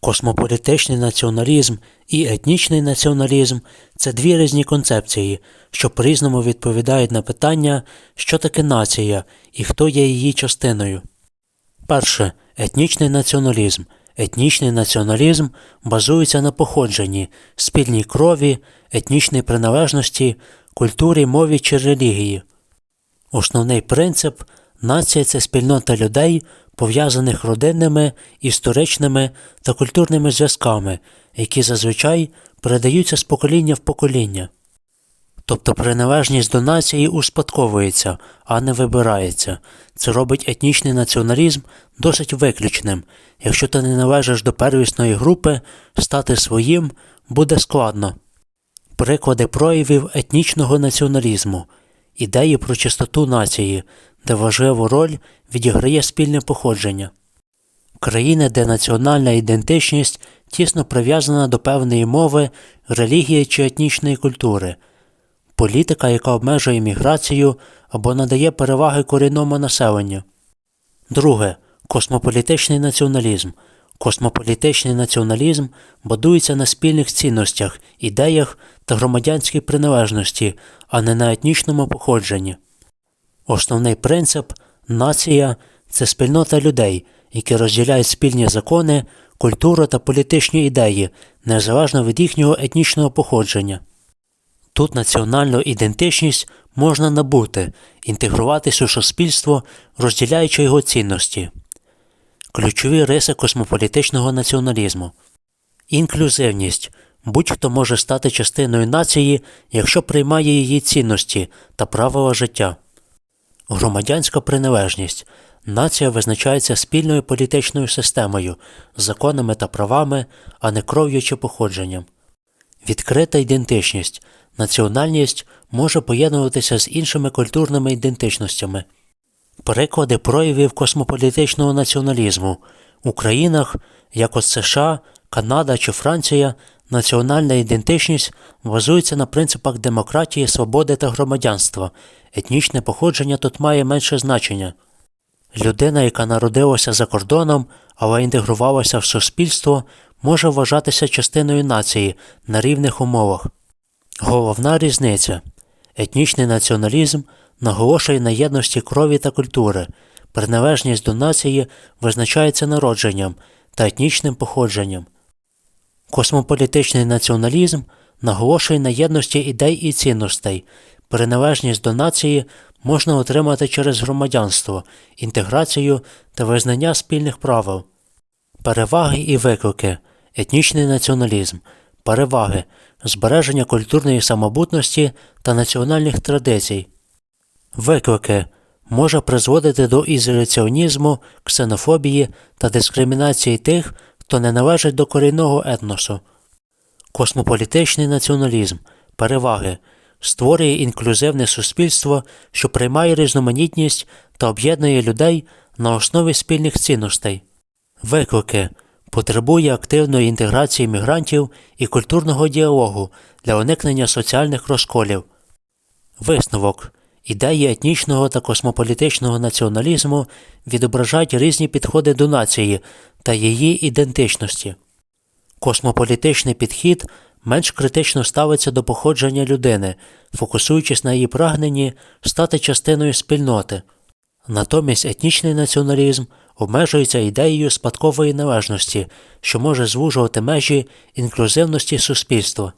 Космополітичний націоналізм і етнічний націоналізм це дві різні концепції, що по-різному відповідають на питання, що таке нація і хто є її частиною. Перше етнічний націоналізм. Етнічний націоналізм базується на походженні, спільній крові, етнічній приналежності, культурі, мові чи релігії. Основний принцип нація це спільнота людей, пов'язаних родинними, історичними та культурними зв'язками, які зазвичай передаються з покоління в покоління. Тобто приналежність до нації успадковується, а не вибирається. Це робить етнічний націоналізм досить виключним. Якщо ти не належиш до первісної групи, стати своїм буде складно. Приклади проявів етнічного націоналізму, ідеї про чистоту нації, де важливу роль відіграє спільне походження. Країни, де національна ідентичність тісно прив'язана до певної мови, релігії чи етнічної культури, політика, яка обмежує міграцію або надає переваги корінному населенню. Друге космополітичний націоналізм. Космополітичний націоналізм будується на спільних цінностях, ідеях та громадянській приналежності, а не на етнічному походженні. Основний принцип нація це спільнота людей, які розділяють спільні закони, культуру та політичні ідеї, незалежно від їхнього етнічного походження. Тут національну ідентичність можна набути, інтегруватись у суспільство, розділяючи його цінності. Ключові риси космополітичного націоналізму інклюзивність будь-хто може стати частиною нації, якщо приймає її цінності та правила життя. Громадянська приналежність нація визначається спільною політичною системою, законами та правами, а не кров'ю чи походженням. Відкрита ідентичність національність може поєднуватися з іншими культурними ідентичностями. Приклади проявів космополітичного націоналізму у країнах, як от США, Канада чи Франція, національна ідентичність базується на принципах демократії, свободи та громадянства. Етнічне походження тут має менше значення. Людина, яка народилася за кордоном, але інтегрувалася в суспільство, може вважатися частиною нації на рівних умовах. Головна різниця етнічний націоналізм наголошує на єдності крові та культури, приналежність до нації визначається народженням та етнічним походженням. Космополітичний націоналізм наголошує на єдності ідей і цінностей, приналежність до нації можна отримати через громадянство, інтеграцію та визнання спільних правил. Переваги і виклики, етнічний націоналізм, переваги, збереження культурної самобутності та національних традицій. Виклики може призводити до ізоляціонізму, ксенофобії та дискримінації тих, хто не належить до корінного етносу. Космополітичний націоналізм, переваги створює інклюзивне суспільство, що приймає різноманітність та об'єднує людей на основі спільних цінностей. Виклики потребує активної інтеграції мігрантів і культурного діалогу для уникнення соціальних розколів. Висновок ідеї етнічного та космополітичного націоналізму відображають різні підходи до нації та її ідентичності. Космополітичний підхід менш критично ставиться до походження людини, фокусуючись на її прагненні стати частиною спільноти. Натомість етнічний націоналізм обмежується ідеєю спадкової належності, що може звужувати межі інклюзивності суспільства.